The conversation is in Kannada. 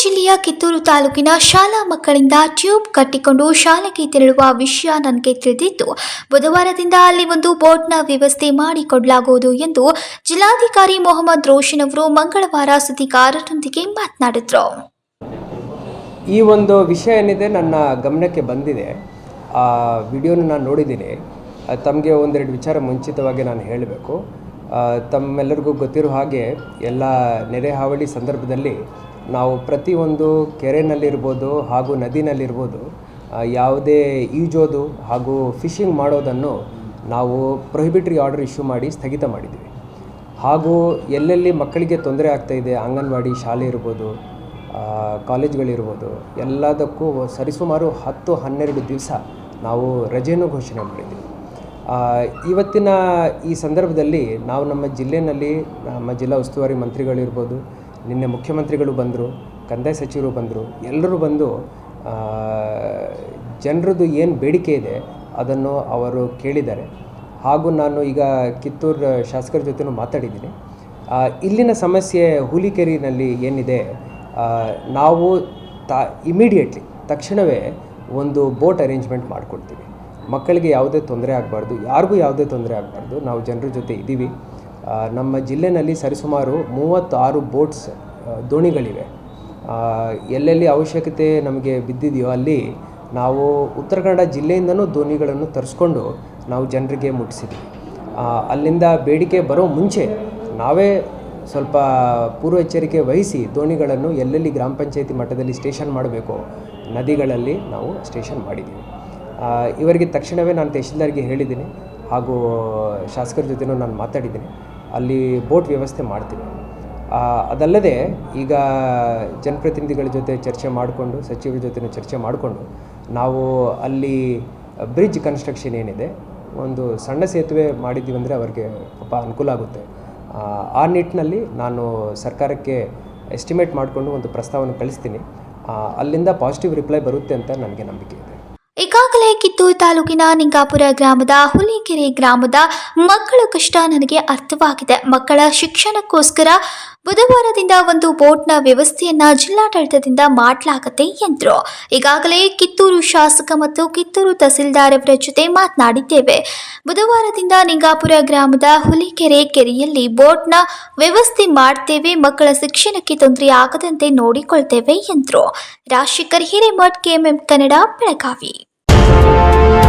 ಜಿಲ್ಲೆಯ ಕಿತ್ತೂರು ತಾಲೂಕಿನ ಶಾಲಾ ಮಕ್ಕಳಿಂದ ಟ್ಯೂಬ್ ಕಟ್ಟಿಕೊಂಡು ಶಾಲೆಗೆ ತೆರಳುವ ವಿಷಯ ನನಗೆ ತಿಳಿದಿದ್ದು ಬುಧವಾರದಿಂದ ಅಲ್ಲಿ ಒಂದು ಬೋಟ್ನ ವ್ಯವಸ್ಥೆ ಮಾಡಿಕೊಡಲಾಗುವುದು ಎಂದು ಜಿಲ್ಲಾಧಿಕಾರಿ ಮೊಹಮ್ಮದ್ ರೋಷನ್ ಅವರು ಮಂಗಳವಾರ ಸುದ್ದಿಗಾರರೊಂದಿಗೆ ಮಾತನಾಡಿದರು. ಈ ಒಂದು ವಿಷಯ ಏನಿದೆ ನನ್ನ ಗಮನಕ್ಕೆ ಬಂದಿದೆ. ಆ ವಿಡಿಯೋನ ನಾನು ನೋಡಿದ್ದೀನಿ. ತಮಗೆ ಒಂದೆರಡು ವಿಚಾರ ಮುಂಚಿತವಾಗಿ ನಾನು ಹೇಳಬೇಕು. ತಮ್ಮೆಲ್ಲರಿಗೂ ಗೊತ್ತಿರೋ ಹಾಗೆ ಎಲ್ಲ ನೆರೆ ಹಾವಳಿ ಸಂದರ್ಭದಲ್ಲಿ ನಾವು ಪ್ರತಿಯೊಂದು ಕೆರೆನಲ್ಲಿರ್ಬೋದು ಹಾಗೂ ನದಿನಲ್ಲಿರ್ಬೋದು ಯಾವುದೇ ಈಜೋದು ಹಾಗೂ ಫಿಶಿಂಗ್ ಮಾಡೋದನ್ನು ನಾವು ಪ್ರೊಹಿಬಿಟ್ರಿ ಆರ್ಡರ್ ಇಶ್ಯೂ ಮಾಡಿ ಸ್ಥಗಿತ ಮಾಡಿದ್ವಿ. ಹಾಗೂ ಎಲ್ಲೆಲ್ಲಿ ಮಕ್ಕಳಿಗೆ ತೊಂದರೆ ಆಗ್ತಾ ಇದೆ ಅಂಗನವಾಡಿ ಶಾಲೆ ಇರ್ಬೋದು ಕಾಲೇಜ್ಗಳಿರ್ಬೋದು ಎಲ್ಲದಕ್ಕೂ ಸರಿಸುಮಾರು ಹತ್ತು ಹನ್ನೆರಡು ದಿವಸ ನಾವು ರಜೆಯನ್ನು ಘೋಷಣೆ ಮಾಡಿದ್ವಿ. ಆ, ಇವತ್ತಿನ ಈ ಸಂದರ್ಭದಲ್ಲಿ ನಾವು ನಮ್ಮ ಜಿಲ್ಲೆಯಲ್ಲಿ ನಮ್ಮ ಜಿಲ್ಲಾ ಉಸ್ತುವಾರಿ ಮಂತ್ರಿಗಳಿರ್ಬೋದು ನಿನ್ನೆ ಮುಖ್ಯಮಂತ್ರಿಗಳು ಬಂದರು, ಕಂದಾಯ ಸಚಿವರು ಬಂದರು, ಎಲ್ಲರೂ ಬಂದು ಜನರದ್ದು ಏನು ಬೇಡಿಕೆ ಇದೆ ಅದನ್ನು ಅವರು ಕೇಳಿದ್ದಾರೆ. ಹಾಗೂ ನಾನು ಈಗ ಕಿತ್ತೂರು ಶಾಸಕರ ಜೊತೆನೂ ಮಾತಾಡಿದ್ದೀನಿ. ಇಲ್ಲಿನ ಸಮಸ್ಯೆ ಹುಲಿಕೆರಿನಲ್ಲಿ ಏನಿದೆ ನಾವು ತಾ ಇಮಿಡಿಯೇಟ್ಲಿ ತಕ್ಷಣವೇ ಒಂದು ಬೋಟ್ ಅರೇಂಜ್ಮೆಂಟ್ ಮಾಡಿಕೊಡ್ತೀವಿ. ಮಕ್ಕಳಿಗೆ ಯಾವುದೇ ತೊಂದರೆ ಆಗಬಾರ್ದು, ಯಾರಿಗೂ ಯಾವುದೇ ತೊಂದರೆ ಆಗಬಾರ್ದು, ನಾವು ಜನರ ಜೊತೆ ಇದ್ದೀವಿ. ನಮ್ಮ ಜಿಲ್ಲೆಯಲ್ಲಿ ಸರಿಸುಮಾರು ಮೂವತ್ತಾರು ಬೋಟ್ಸ್ ದೋಣಿಗಳಿವೆ. ಎಲ್ಲೆಲ್ಲಿ ಅವಶ್ಯಕತೆ ನಮಗೆ ಬಿದ್ದಿದೆಯೋ ಅಲ್ಲಿ ನಾವು ಉತ್ತರ ಕನ್ನಡ ಜಿಲ್ಲೆಯಿಂದನೂ ದೋಣಿಗಳನ್ನು ತರಿಸ್ಕೊಂಡು ನಾವು ಜನರಿಗೆ ಮುಟ್ಟಿಸಿದ್ವಿ. ಅಲ್ಲಿಂದ ಬೇಡಿಕೆ ಬರೋ ಮುಂಚೆ ನಾವೇ ಸ್ವಲ್ಪ ಪೂರ್ವ ಎಚ್ಚರಿಕೆ ವಹಿಸಿ ದೋಣಿಗಳನ್ನು ಎಲ್ಲೆಲ್ಲಿ ಗ್ರಾಮ ಪಂಚಾಯತಿ ಮಟ್ಟದಲ್ಲಿ ಸ್ಟೇಷನ್ ಮಾಡಬೇಕು ನದಿಗಳಲ್ಲಿ ನಾವು ಸ್ಟೇಷನ್ ಮಾಡಿದ್ದೀವಿ. ಇವರಿಗೆ ತಕ್ಷಣವೇ ನಾನು ತಹಶೀಲ್ದಾರ್ಗೆ ಹೇಳಿದ್ದೀನಿ. ಹಾಗೂ ಶಾಸಕರ ಜೊತೆನೂ ನಾನು ಮಾತಾಡಿದ್ದೀನಿ. ಅಲ್ಲಿ ಬೋಟ್ ವ್ಯವಸ್ಥೆ ಮಾಡ್ತೀನಿ ಅದಲ್ಲದೆ ಈಗ ಜನಪ್ರತಿನಿಧಿಗಳ ಜೊತೆ ಚರ್ಚೆ ಮಾಡಿಕೊಂಡು ಸಚಿವರ ಜೊತೆ ಚರ್ಚೆ ಮಾಡಿಕೊಂಡು ನಾವು ಅಲ್ಲಿ ಬ್ರಿಡ್ಜ್ ಕನ್ಸ್ಟ್ರಕ್ಷನ್ ಏನಿದೆ ಒಂದು ಸಣ್ಣ ಸೇತುವೆ ಮಾಡಿದ್ದೀವಿ ಅಂದರೆ ಅವರಿಗೆ ಪಾಪ ಅನುಕೂಲ ಆಗುತ್ತೆ. ಆ, ನಿಟ್ಟಿನಲ್ಲಿ ನಾನು ಸರ್ಕಾರಕ್ಕೆ ಎಸ್ಟಿಮೇಟ್ ಮಾಡಿಕೊಂಡು ಒಂದು ಪ್ರಸ್ತಾವನೆ ಕಳಿಸ್ತೀನಿ. ಅಲ್ಲಿಂದ ಪಾಸಿಟಿವ್ ರಿಪ್ಲೈ ಬರುತ್ತೆ ಅಂತ ನನಗೆ ನಂಬಿಕೆ ಇದೆ. ಈಗಾಗಲೇ ಕಿತ್ತೂರು ತಾಲೂಕಿನ ನಿಂಗಾಪುರ ಗ್ರಾಮದ ಹುಲಿಕೆರೆ ಗ್ರಾಮದ ಮಕ್ಕಳ ಕಷ್ಟ ನನಗೆ ಅರ್ಥವಾಗಿದೆ. ಮಕ್ಕಳ ಶಿಕ್ಷಣಕ್ಕೋಸ್ಕರ ಬುಧವಾರದಿಂದ ಒಂದು ಬೋಟ್ನ ವ್ಯವಸ್ಥೆಯನ್ನ ಜಿಲ್ಲಾಡಳಿತದಿಂದ ಮಾಡಲಾಗತ್ತೆ ಎಂದರು. ಈಗಾಗಲೇ ಕಿತ್ತೂರು ಶಾಸಕ ಮತ್ತು ಕಿತ್ತೂರು ತಹಸೀಲ್ದಾರ್ ಅವರ ಜೊತೆ ಮಾತನಾಡಿದ್ದೇವೆ. ಬುಧವಾರದಿಂದ ನಿಂಗಾಪುರ ಗ್ರಾಮದ ಹುಲಿಕೆರೆ ಕೆರೆಯಲ್ಲಿ ಬೋಟ್ನ ವ್ಯವಸ್ಥೆ ಮಾಡ್ತೇವೆ. ಮಕ್ಕಳ ಶಿಕ್ಷಣಕ್ಕೆ ತೊಂದರೆ ಆಗದಂತೆ ನೋಡಿಕೊಳ್ತೇವೆ ಎಂದರು. Rajashekhar Hiremath, KMM Kannada, Belagavi. Thank you.